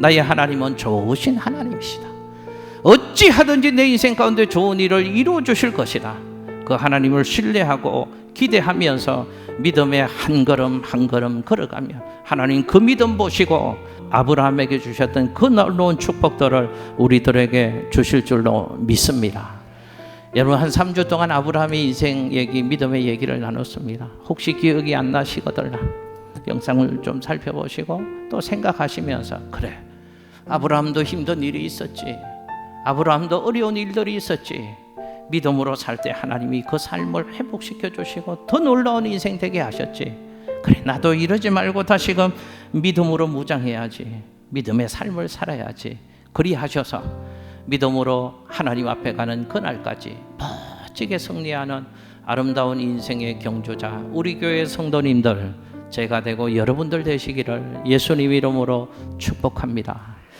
나의 하나님은 좋으신 하나님이시다. 어찌 하든지 내 인생 가운데 좋은 일을 이루어 주실 것이다. 그 하나님을 신뢰하고 기대하면서 믿음의 한 걸음 한 걸음 걸어가며 하나님 그 믿음 보시고 아브라함에게 주셨던 그 놀라운 축복들을 우리들에게 주실 줄로 믿습니다. 여러분 한 3주 동안 아브라함의 인생 얘기, 믿음의 얘기를 나눴습니다. 혹시 기억이 안 나시거들라 영상을 좀 살펴보시고 또 생각하시면서 그래 아브라함도 힘든 일이 있었지. 아브라함도 어려운 일들이 있었지. 믿음으로 살 때 하나님이 그 삶을 회복시켜 주시고 더 놀라운 인생 되게 하셨지. 그래 나도 이러지 말고 다시금 믿음으로 무장해야지. 믿음의 삶을 살아야지. 그리하셔서 믿음으로 하나님 앞에 가는 그날까지 멋지게 승리하는 아름다운 인생의 경주자 우리 교회 성도님들 제가 되고 여러분들 되시기를 예수님 이름으로 축복합니다.